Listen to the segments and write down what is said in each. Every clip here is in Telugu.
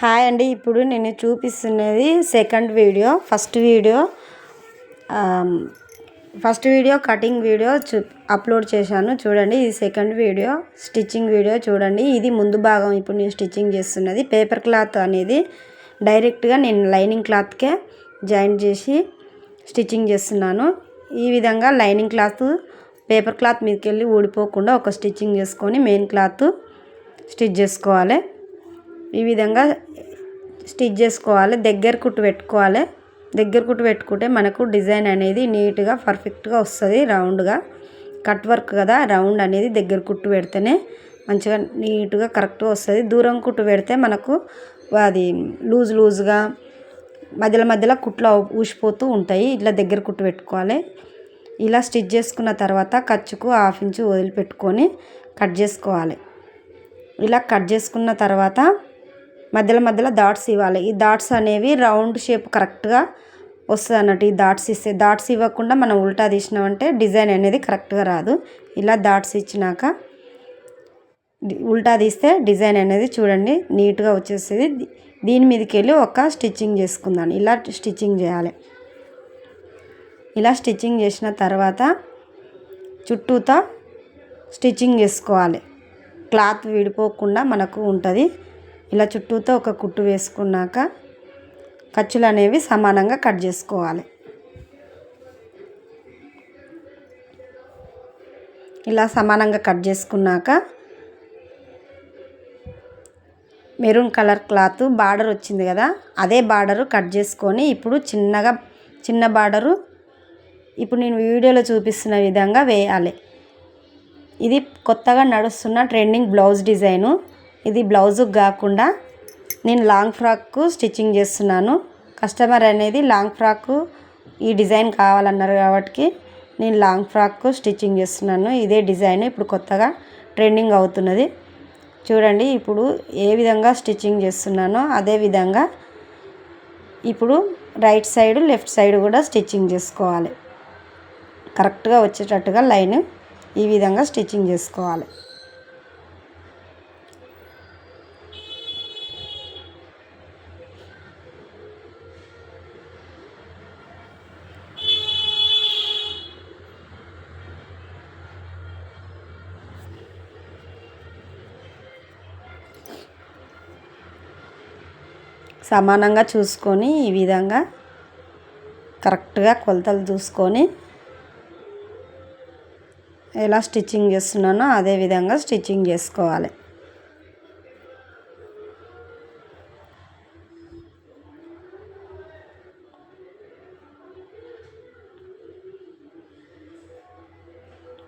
హాయ్ అండి. ఇప్పుడు నేను చూపిస్తున్నది second video first video first video cutting video చూ అప్లోడ్ చేశాను. చూడండి ఇది సెకండ్ వీడియో స్టిచ్చింగ్ వీడియో చూడండి. ఇది ముందు భాగం ఇప్పుడు నేను స్టిచ్చింగ్ చేస్తున్నది. పేపర్ క్లాత్ అనేది డైరెక్ట్గా నేను లైనింగ్ క్లాత్కే జాయిన్ చేసి స్టిచ్చింగ్ చేస్తున్నాను. ఈ విధంగా లైనింగ్ క్లాత్ పేపర్ క్లాత్ మీదకి వెళ్ళి ఊడిపోకుండా ఒక స్టిచ్చింగ్ చేసుకొని మెయిన్ క్లాత్ స్టిచ్ చేసుకోవాలి. ఈ విధంగా స్టిచ్ చేసుకోవాలి దగ్గర కుట్టు పెట్టుకోవాలి. దగ్గర కుట్టు పెట్టుకుంటే మనకు డిజైన్ అనేది నీట్గా పర్ఫెక్ట్గా వస్తుంది రౌండ్గా. కట్ వర్క్ కదా రౌండ్ అనేది దగ్గర కుట్టు పెడితేనే మంచిగా నీట్గా కరెక్ట్గా వస్తుంది. దూరం కుట్టు పెడితే మనకు అది లూజ్ లూజ్గా మధ్యలో మధ్యలో కుట్లు ఊసిపోతూ ఉంటాయి. ఇట్లా దగ్గర కుట్టు పెట్టుకోవాలి. ఇలా స్టిచ్ చేసుకున్న తర్వాత ఖర్చుకు హాఫ్ ఇంచు వదిలిపెట్టుకొని కట్ చేసుకోవాలి. ఇలా కట్ చేసుకున్న తర్వాత మధ్యలో మధ్యలో డాట్స్ ఇవ్వాలి. ఈ డాట్స్ అనేవి రౌండ్ షేప్ కరెక్ట్గా వస్తుంది అన్నట్టు ఈ డాట్స్ ఇస్తే. డాట్స్ ఇవ్వకుండా మనం ఉల్టా తీసినామంటే డిజైన్ అనేది కరెక్ట్గా రాదు. ఇలా డాట్స్ ఇచ్చినాక ఉల్టా తీస్తే డిజైన్ అనేది చూడండి నీట్గా వచ్చేస్తుంది. దీని మీదకి వెళ్ళి ఒక స్టిచ్చింగ్ చేసుకుందాం. ఇలా స్టిచ్చింగ్ చేయాలి. ఇలా స్టిచ్చింగ్ చేసిన తర్వాత చుట్టూతా స్టిచ్చింగ్ చేసుకోవాలి. క్లాత్ విడిపోకుండా మనకు ఉంటుంది. ఇలా చుట్టూతో ఒక కుట్టు వేసుకున్నాక ఖర్చులు అనేవి సమానంగా కట్ చేసుకోవాలి. ఇలా సమానంగా కట్ చేసుకున్నాక మెరూన్ కలర్ క్లాత్ బార్డర్ వచ్చింది కదా అదే బార్డరు కట్ చేసుకొని ఇప్పుడు చిన్నగా చిన్న బార్డరు ఇప్పుడు నేను వీడియోలో చూపిస్తున్న విధంగా వేయాలి. ఇది కొత్తగా నడుస్తున్న ట్రెండింగ్ బ్లౌజ్ డిజైను. ఇది బ్లౌజ్ కాకుండా నేను లాంగ్ ఫ్రాక్కు స్టిచ్చింగ్ చేస్తున్నాను. కస్టమర్ అనేది లాంగ్ ఫ్రాక్కు ఈ డిజైన్ కావాలన్నారు కాబట్టి నేను లాంగ్ ఫ్రాక్ స్టిచ్చింగ్ చేస్తున్నాను. ఇదే డిజైన్ ఇప్పుడు కొత్తగా ట్రెండింగ్ అవుతున్నది. చూడండి ఇప్పుడు ఏ విధంగా స్టిచ్చింగ్ చేస్తున్నానో అదే విధంగా ఇప్పుడు రైట్ సైడ్ లెఫ్ట్ సైడ్ కూడా స్టిచ్చింగ్ చేసుకోవాలి. కరెక్ట్గా వచ్చేటట్టుగా లైన్ ఈ విధంగా స్టిచ్చింగ్ చేసుకోవాలి. సమానంగా చూసుకొని ఈ విధంగా కరెక్ట్గా కొలతలు చూసుకొని ఎలా స్టిచ్చింగ్ చేస్తున్నానో అదే విధంగా స్టిచ్చింగ్ చేసుకోవాలి.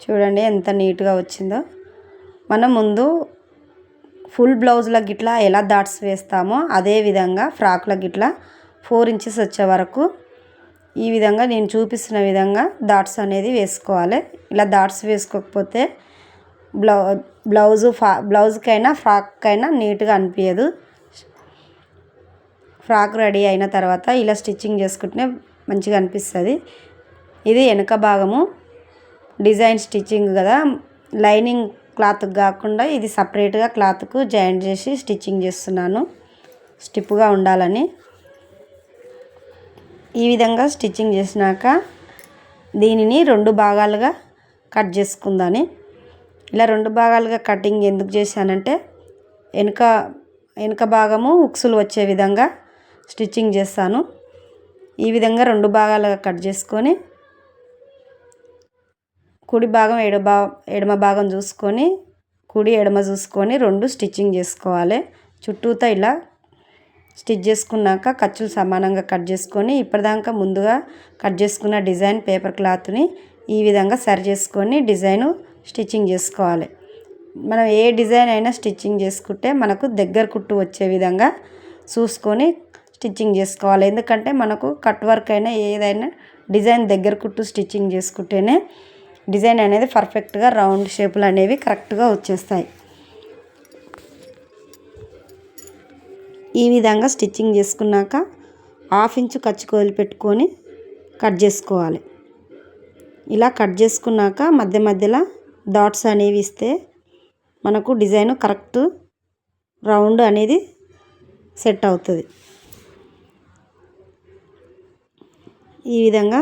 చూడండి ఎంత నీట్గా వచ్చిందో. మనం ముందు ఫుల్ బ్లౌజ్లకు గిట్లా ఎలా డాట్స్ వేస్తామో అదే విధంగా ఫ్రాక్ల గిట్లా ఫోర్ ఇంచెస్ వచ్చే వరకు ఈ విధంగా నేను చూపిస్తున్న విధంగా డాట్స్ అనేది వేసుకోవాలి. ఇలా డాట్స్ వేసుకోకపోతే బ్లౌ బ్లౌజు ఫా బ్లౌజ్కైనా ఫ్రాక్కైనా నీట్గా అనిపించదు ఫ్రాక్ రెడీ అయిన తర్వాత ఇలా స్టిచ్చింగ్ చేసుకుంటే మంచిగా అనిపిస్తుంది. ఇది వెనక భాగము. డిజైన్ స్టిచ్చింగ్ కదా. లైనింగ్ క్లాత్ కాకుండా ఇది సపరేట్గా క్లాత్కు జాయింట్ చేసి స్టిచ్చింగ్ చేస్తున్నాను. స్టిప్గా ఉండాలని. ఈ విధంగా స్టిచ్చింగ్ చేసినాక దీనిని రెండు భాగాలుగా కట్ చేసుకుందాని. ఇలా రెండు భాగాలుగా కటింగ్ ఎందుకు చేశానంటే వెనుక వెనుక భాగము ఉక్సులు వచ్చే విధంగా స్టిచ్చింగ్ చేస్తాను. ఈ విధంగా రెండు భాగాలుగా కట్ చేసుకొని కుడి భాగం ఎడమ ఎడమ భాగం చూసుకొని కుడి ఎడమ చూసుకొని రెండు స్టిచ్చింగ్ చేసుకోవాలి. చుట్టూతో ఇలా స్టిచ్ చేసుకున్నాక ఖర్చులు సమానంగా కట్ చేసుకొని ఇప్పటిదాకా ముందుగా కట్ చేసుకున్న డిజైన్ పేపర్ క్లాత్ని ఈ విధంగా సరి చేసుకొని డిజైన్ స్టిచ్చింగ్ చేసుకోవాలి. మనం ఏ డిజైన్ అయినా స్టిచ్చింగ్ చేసుకుంటే మనకు దగ్గర కుట్టు వచ్చే విధంగా చూసుకొని స్టిచ్చింగ్ చేసుకోవాలి. ఎందుకంటే మనకు కట్ వర్క్ అయినా ఏదైనా డిజైన్ దగ్గర కుట్టు స్టిచ్చింగ్ చేసుకుంటేనే డిజైన్ అనేది పర్ఫెక్ట్గా రౌండ్ షేపులు అనేవి కరెక్ట్గా వచ్చేస్తాయి. ఈ విధంగా స్టిచ్చింగ్ చేసుకున్నాక హాఫ్ ఇంచు కచ్చుకోలు పెట్టుకొని కట్ చేసుకోవాలి. ఇలా కట్ చేసుకున్నాక మధ్య మధ్యలో డాట్స్ అనేవి ఇస్తే మనకు డిజైన్ కరెక్ట్ రౌండ్ అనేది సెట్ అవుతుంది. ఈ విధంగా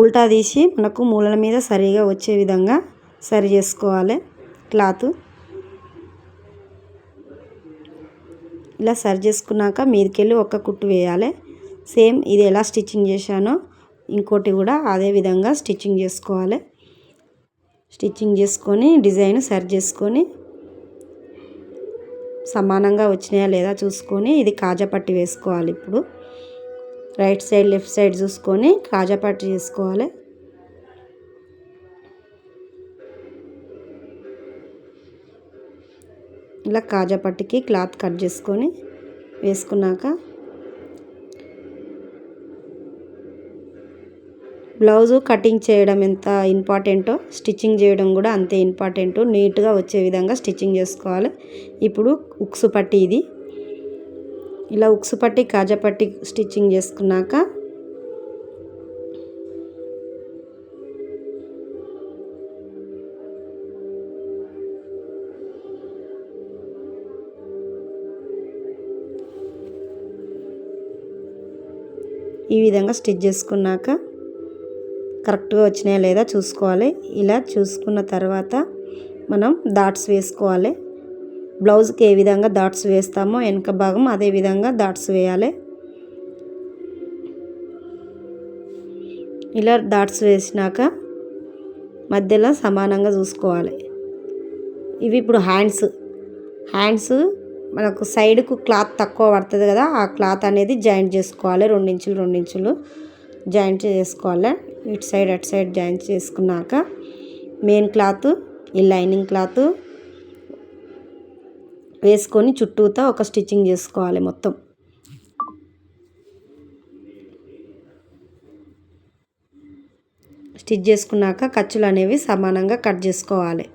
ఉల్టా తీసి మనకు మూలల మీద సరిగా వచ్చే విధంగా సరి చేసుకోవాలి. క్లాత్ ఇలా సరి చేసుకున్నాక మీదకెళ్ళి ఒక కుట్టు వేయాలి. సేమ్ ఇది ఎలా స్టిచ్చింగ్ చేశానో ఇంకోటి కూడా అదే విధంగా స్టిచ్చింగ్ చేసుకోవాలి. స్టిచ్చింగ్ చేసుకొని డిజైన్ సరి చేసుకొని సమానంగా వచ్చినాయా లేదా చూసుకొని ఇది కాజా పట్టి వేసుకోవాలి ఇప్పుడు. రైట్ సైడ్ లెఫ్ట్ సైడ్ చూసుకొని కాజా పట్టు చేసుకోవాలి. ఇలా కాజా పట్టుకి క్లాత్ కట్ చేసుకొని వేసుకున్నాక బ్లౌజు కటింగ్ చేయడం ఎంత ఇంపార్టెంటో స్టిచ్చింగ్ చేయడం కూడా అంతే ఇంపార్టెంట్ నీట్గా వచ్చే విధంగా స్టిచ్చింగ్ చేసుకోవాలి. ఇప్పుడు ఉక్సు పట్టి ఇది. ఇలా ఉక్సు పట్టి కాజా పట్టి స్టిచ్చింగ్ చేసుకున్నాక ఈ విధంగా స్టిచ్ చేసుకున్నాక కరెక్ట్గా వచ్చినాయా లేదా చూసుకోవాలి. ఇలా చూసుకున్న తర్వాత మనం డాట్స్ వేసుకోవాలి. బ్లౌజ్కి ఏ విధంగా డాట్స్ వేస్తామో వెనక భాగం అదే విధంగా డాట్స్ వేయాలి. ఇలా డాట్స్ వేసినాక మధ్యలో సమానంగా చూసుకోవాలి. ఇవి ఇప్పుడు హ్యాండ్స్. హ్యాండ్స్ మనకు సైడ్కు క్లాత్ తక్కువ పడుతుంది కదా ఆ క్లాత్ అనేది జాయింట్ చేసుకోవాలి. రెండించులు రెండించులు జాయింట్ చేసుకోవాలి. ఇటు సైడ్ అటు సైడ్ జాయింట్ చేసుకున్నాక మెయిన్ క్లాత్ ఈ లైనింగ్ క్లాత్ వేసుకొని చుట్టూతా ఒక స్టిచ్చింగ్ చేసుకోవాలి మొత్తం. స్టిచ్ చేసుకున్నాక ఖర్చులు అనేవి సమానంగా కట్ చేసుకోవాలి.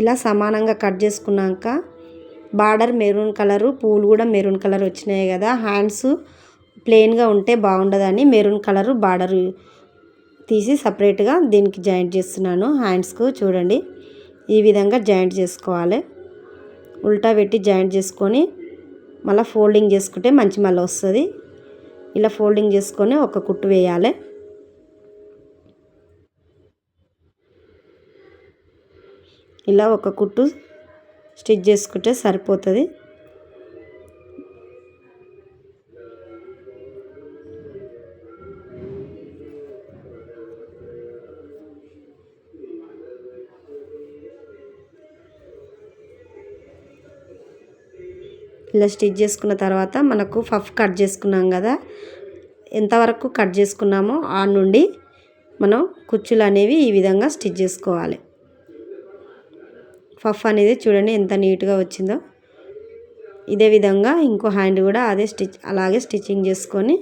ఇలా సమానంగా కట్ చేసుకున్నాక బార్డర్ మెరూన్ కలరు పూలు కూడా మెరూన్ కలర్ వచ్చినాయి కదా. హ్యాండ్స్ ప్లెయిన్గా ఉంటే బాగుండదని మెరూన్ కలరు బార్డర్ తీసి సపరేట్గా దీనికి జాయింట్ చేస్తున్నాను. హ్యాండ్స్కు చూడండి. ఈ విధంగా జాయింట్ చేసుకోవాలి. ఉల్టా పెట్టి జాయింట్ చేసుకొని మళ్ళీ ఫోల్డింగ్ చేసుకుంటే మంచి మళ్ళీ వస్తుంది. ఇలా ఫోల్డింగ్ చేసుకొని ఒక కుట్టు వేయాలి. ఇలా ఒక కుట్టు స్టిచ్ చేసుకుంటే సరిపోతుంది. ఇలా స్టిచ్ చేసుకున్న తర్వాత మనకు ఫఫ్ కట్ చేసుకున్నాం కదా. ఎంతవరకు కట్ చేసుకున్నామో ఆ నుండి మనం కుచ్చులు అనేవి ఈ విధంగా స్టిచ్ చేసుకోవాలి. ఫఫ్ అనేది చూడండి ఎంత నీట్గా వచ్చిందో. ఇదే విధంగా ఇంకో హ్యాండ్ కూడా అదే స్టిచ్ అలాగే స్టిచ్చింగ్ చేసుకొని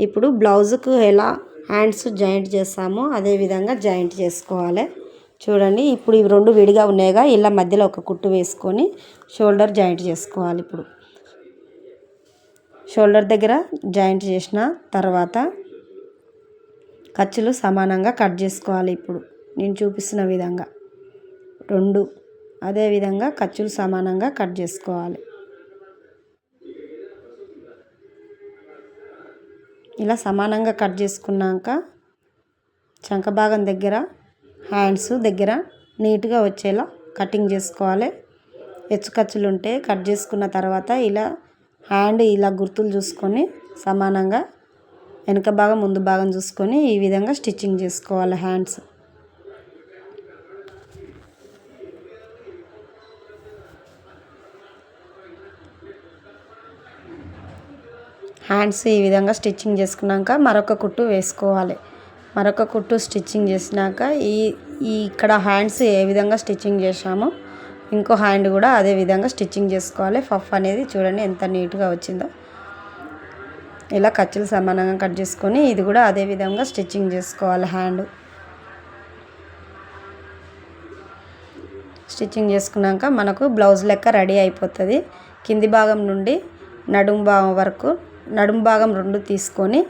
ఇప్పుడు బ్లౌజుకు ఎలా హ్యాండ్స్ జాయింట్ చేస్తామో అదే విధంగా జాయింట్ చేసుకోవాలి. చూడండి ఇప్పుడు ఇవి రెండు విడిగా ఉన్నాయిగా. ఇలా మధ్యలో ఒక కుట్టు వేసుకొని షోల్డర్ జాయింట్ చేసుకోవాలి ఇప్పుడు. షోల్డర్ దగ్గర జాయింట్ చేసిన తర్వాత ఖర్చులు సమానంగా కట్ చేసుకోవాలి ఇప్పుడు. నేను చూపిస్తున్న విధంగా. రెండు. అదేవిధంగా ఖర్చులు సమానంగా కట్ చేసుకోవాలి. ఇలా సమానంగా కట్ చేసుకున్నాక చంక భాగం దగ్గర హ్యాండ్స్ దగ్గర నీట్గా వచ్చేలా కటింగ్ చేసుకోవాలి. హెచ్చు ఖర్చులు ఉంటే కట్ చేసుకున్న తర్వాత ఇలా హ్యాండ్ ఇలా గుర్తులు చూసుకొని సమానంగా వెనక భాగం ముందు భాగం చూసుకొని ఈ విధంగా స్టిచ్చింగ్ చేసుకోవాలి హ్యాండ్స్. హ్యాండ్స్ ఈ విధంగా స్టిచ్చింగ్ చేసుకున్నాక మరొక కుట్టు వేసుకోవాలి. మరొక కుట్టు స్టిచ్చింగ్ చేసినాక ఈ ఈ ఇక్కడ హ్యాండ్స్ ఏ విధంగా స్టిచ్చింగ్ చేశామో ఇంకో హ్యాండ్ కూడా అదే విధంగా స్టిచ్చింగ్ చేసుకోవాలి. ఫఫ్ అనేది చూడండి ఎంత నీట్గా వచ్చిందో. ఇలా ఖర్చులు సమానంగా కట్ చేసుకొని ఇది కూడా అదే విధంగా స్టిచ్చింగ్ చేసుకోవాలి హ్యాండ్. స్టిచ్చింగ్ చేసుకున్నాక మనకు బ్లౌజ్ లెక్క రెడీ అయిపోతుంది. కింది భాగం నుండి నడుము భాగం వరకు నడుము భాగం రెండు తీసుకొని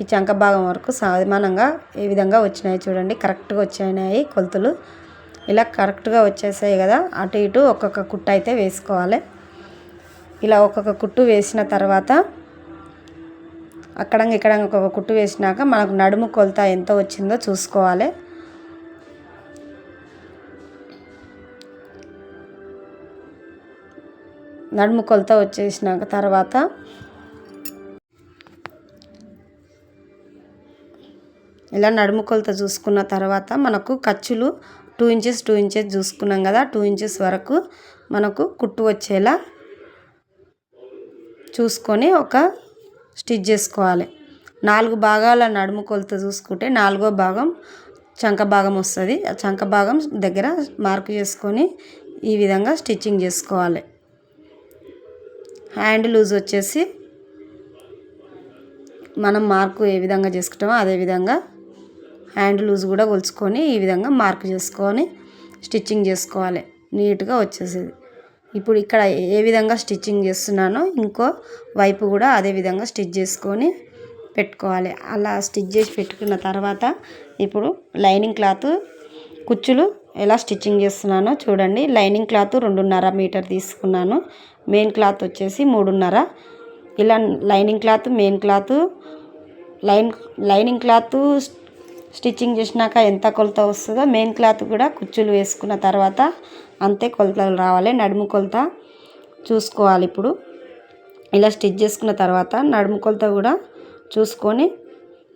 ఈ చంక భాగం వరకు సమానంగా ఏ విధంగా వచ్చినాయి చూడండి. కరెక్ట్గా వచ్చినాయి కొలతలు. ఇలా కరెక్ట్గా వచ్చేసాయి కదా అటు ఇటు ఒక్కొక్క కుట్టు అయితే వేసుకోవాలి. ఇలా ఒక్కొక్క కుట్టు వేసిన తర్వాత అక్కడ ఇక్కడ ఒక్కొక్క కుట్టు వేసినాక మనకు నడుము కొలత ఎంత వచ్చిందో చూసుకోవాలి. నడుము కొలత వచ్చేసినాక తర్వాత ఇలా నడుము కొలత చూసుకున్న తర్వాత మనకు ఖర్చులు టూ ఇంచెస్ టూ ఇంచెస్ చూసుకున్నాం కదా టూ ఇంచెస్ వరకు మనకు కుట్టు వచ్చేలా చూసుకొని ఒక స్టిచ్ చేసుకోవాలి. నాలుగు భాగాల నడుము కొలత చూసుకుంటే నాలుగో భాగం చంక భాగం వస్తుంది. ఆ చంక భాగం దగ్గర మార్క్ చేసుకొని ఈ విధంగా స్టిచ్చింగ్ చేసుకోవాలి. హ్యాండ్ లూజ్ వచ్చేసి మనం మార్కు ఏ విధంగా చేసుకుంటామో అదే విధంగా హ్యాండ్ లూజ్ కూడా కొలుచుకొని ఈ విధంగా మార్క్ చేసుకొని స్టిచ్చింగ్ చేసుకోవాలి. నీట్గా వచ్చేసేది. ఇప్పుడు ఇక్కడ ఏ విధంగా స్టిచ్చింగ్ చేస్తున్నానో ఇంకో వైపు కూడా అదే విధంగా స్టిచ్ చేసుకొని పెట్టుకోవాలి. అలా స్టిచ్ చేసి పెట్టుకున్న తర్వాత ఇప్పుడు లైనింగ్ క్లాత్ కుచ్చులు ఎలా స్టిచ్చింగ్ చేస్తున్నానో చూడండి. లైనింగ్ క్లాత్ రెండున్నర మీటర్ తీసుకున్నాను. మెయిన్ క్లాత్ వచ్చేసి మూడున్నర. ఇలా lining cloth main cloth line lining cloth stitching చేసినాక ఎంత కొలత వస్తుందో మెయిన్ క్లాత్ కూడా కుచ్చులు వేసుకున్న తర్వాత అంతే కొలతలు రావాలి నడుము కొలత చూసుకోవాలి ఇప్పుడు. ఇలా స్టిచ్ చేసుకున్న తర్వాత నడుము కొలత కూడా చూసుకొని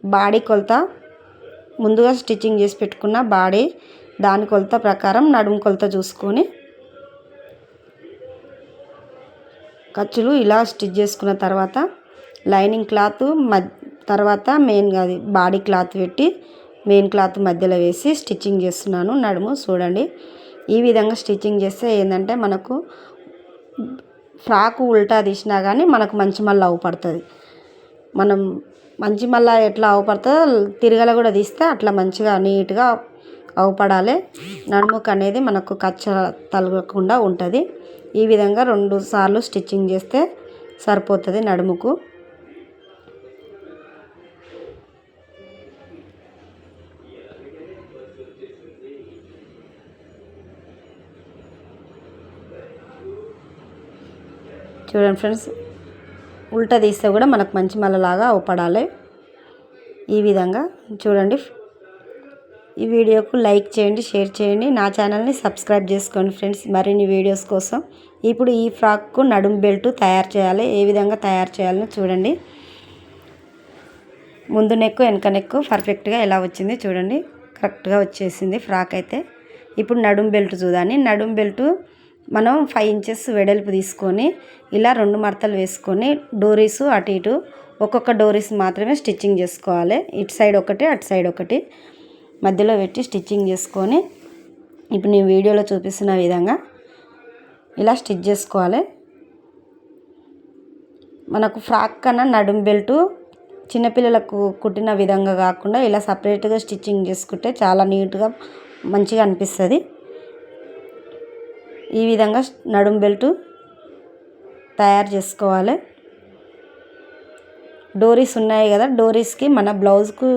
బాడీ కొలత ముందుగా స్టిచ్చింగ్ చేసి పెట్టుకున్న బాడీ దాని కొలత ప్రకారం నడుము కొలత చూసుకొని ఖర్చులు ఇలా స్టిచ్ చేసుకున్న తర్వాత లైనింగ్ క్లాత్ మ తర్వాత మెయిన్గా అది బాడీ క్లాత్ పెట్టి మెయిన్ క్లాత్ మధ్యలో వేసి స్టిచ్చింగ్ చేస్తున్నాను నడుము చూడండి. ఈ విధంగా స్టిచ్చింగ్ చేస్తే ఏంటంటే మనకు ఫ్రాకు ఉల్టా తీసినా కానీ మనకు మంచి మళ్ళీ అవుపడుతుంది మనం మంచి మళ్ళీ ఎట్లా అవుపడుతుందో తిరగల కూడా తీస్తే అట్లా మంచిగా నీట్గా అవుపడాలి నడుముకు అనేది మనకు కచ్చ తలగకుండా ఉంటుంది. ఈ విధంగా రెండు సార్లు స్టిచ్చింగ్ చేస్తే సరిపోతుంది నడుముకు. చూడండి ఫ్రెండ్స్. ఉల్టా తీస్తే కూడా మనకు మంచి మళ్ళలాగా అవపడాలి. ఈ విధంగా చూడండి. ఈ వీడియోకు లైక్ చేయండి షేర్ చేయండి. నా ఛానల్ని సబ్స్క్రైబ్ చేసుకోండి ఫ్రెండ్స్. మరిన్ని వీడియోస్ కోసం ఇప్పుడు ఈ ఫ్రాక్కు నడుం బెల్ట్ తయారు చేయాలి. ఏ విధంగా తయారు చేయాలో చూడండి. ముందు నెక్కు వెనక నెక్కు పర్ఫెక్ట్గా ఎలా వచ్చింది చూడండి. కరెక్ట్గా వచ్చేసింది ఫ్రాక్ అయితే. ఇప్పుడు నడుం బెల్ట్ చూడాలి నడుం బెల్ట్ మనం ఫైవ్ ఇంచెస్ వెడల్పు తీసుకొని ఇలా రెండు మడతలు వేసుకొని డోరీస్ అటు ఇటు ఒక్కొక్క డోరీస్ మాత్రమే స్టిచ్చింగ్ చేసుకోవాలి. ఇటు సైడ్ ఒకటి అటు సైడ్ ఒకటి. మధ్యలో పెట్టి స్టిచ్చింగ్ చేసుకొని ఇప్పుడు నేను వీడియోలో చూపిస్తున్న విధంగా ఇలా స్టిచ్ చేసుకోవాలి. మనకు ఫ్రాక్ కన్నా నడుం బెల్టు చిన్నపిల్లలకు కుట్టిన విధంగా కాకుండా ఇలా సపరేట్గా స్టిచ్చింగ్ చేసుకుంటే చాలా నీట్గా మంచిగా అనిపిస్తుంది. ఈ విధంగా నడుం బెల్టు తయారు చేసుకోవాలి. డోరీస్ ఉన్నాయి కదా డోరీస్కి మన బ్లౌజ్కు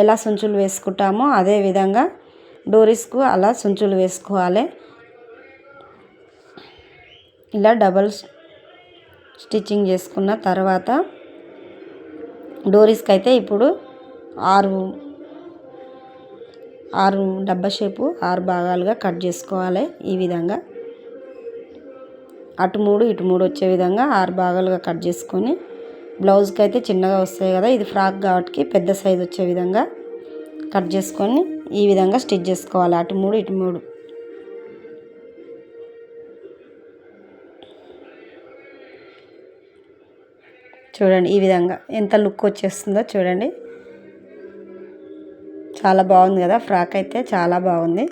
ఎలా సుంచులు వేసుకుంటామో అదే విధంగా డోరీస్కు అలా సుంచులు వేసుకోవాలి. ఇలా డబల్ స్టిచ్చింగ్ చేసుకున్న తర్వాత డోరీస్కి అయితే ఇప్పుడు ఆరు ఆరు డబ్బా షేపు ఆరు భాగాలుగా కట్ చేసుకోవాలి ఈ విధంగా. అటు మూడు ఇటు మూడు వచ్చే విధంగా ఆరు భాగాలుగా కట్ చేసుకొని బ్లౌజ్కి అయితే చిన్నగా వస్తాయి కదా ఇది ఫ్రాక్ కాబట్టి పెద్ద సైజు వచ్చే విధంగా కట్ చేసుకొని ఈ విధంగా స్టిచ్ చేసుకోవాలి. అటు మూడు ఇటు మూడు. చూడండి ఈ విధంగా ఎంత లుక్ వచ్చేస్తుందో చూడండి. చాలా బాగుంది కదా ఫ్రాక్ అయితే చాలా బాగుంది.